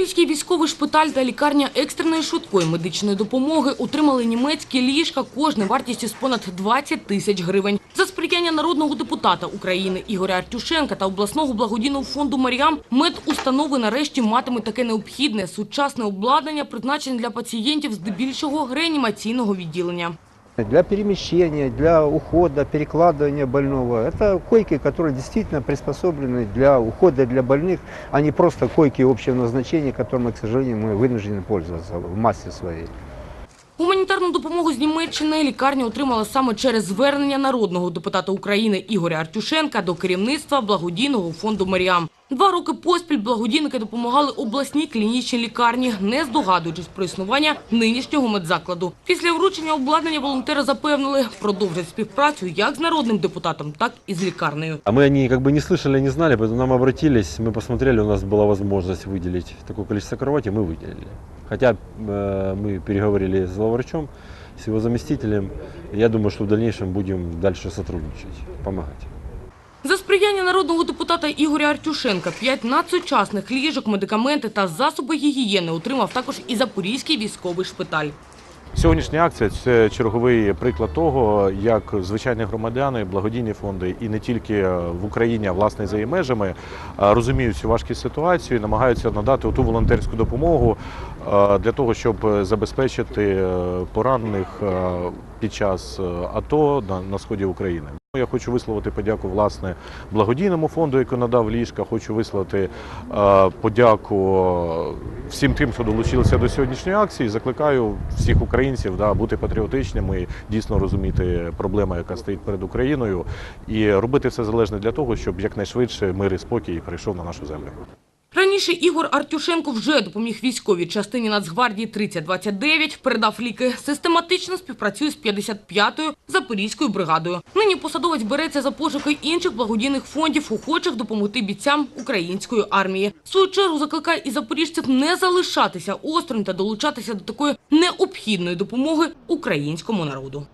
Запорізький військовий шпиталь та лікарня екстреної швидкої медичної допомоги отримали німецькі ліжка, кожне вартістю з понад 20 тисяч гривень. За сприяння народного депутата України Ігоря Артюшенка та обласного благодійного фонду «Маріам» медустанови нарешті матимуть таке необхідне сучасне обладнання, призначене для пацієнтів здебільшого реанімаційного відділення Для перемещения, для ухода, перекладывания больного. Это койки, которые действительно приспособлены для ухода для больных, а не просто койки общего назначения, которыми, к сожалению, мы вынуждены пользоваться в массе своей. Гуманітарну допомогу з Німеччини лікарня отримала саме через звернення народного депутата України Ігоря Артюшенка до керівництва благодійного фонду «Маріам». Два роки поспіль благодійники допомагали обласній клінічній лікарні, не здогадуючись про існування нинішнього медзакладу. Після вручення обладнання волонтери запевнили, продовжать співпрацю як з народним депутатом, так і з лікарнею. А мы они как бы не слышали, не знали, поэтому нам обратились, мы посмотрели, у нас была возможность выделить такое количество кровати, мы выделили. Хотя э, мы переговорили с главврачом, с его заместителем. Я думаю, что в дальнейшем будем дальше сотрудничать, помогать. Народного депутата Ігоря Артюшенка п'ять надсучасних ліжок, медикаменти та засоби гігієни отримав також і Запорізький військовий шпиталь. Сьогоднішня акція це черговий приклад того, як звичайні громадяни, благодійні фонди і не тільки в Україні, а власне за її межами розуміють цю важку ситуацію, і намагаються надати ту волонтерську допомогу для того, щоб забезпечити е, поранених під час е, АТО на сході України. Я хочу висловити подяку власне благодійному фонду, який надав ліжка. Хочу висловити е, подяку всім тим, хто долучилися до сьогоднішньої акції. Закликаю всіх українців да, бути патріотичними, дійсно розуміти проблему, яка стоїть перед Україною, і робити все залежне для того, щоб якнайшвидше мир і спокій прийшов на нашу землю. Раніше Ігор Артюшенко вже допоміг військовій частині Нацгвардії 3029, передав ліки, систематично співпрацює з 55-ю Запорізькою бригадою. Нині посадовець береться за пошуки інших благодійних фондів, охочих допомогти бійцям української армії. В свою чергу закликає і запоріжців не залишатися осторонь та долучатися до такої необхідної допомоги українському народу.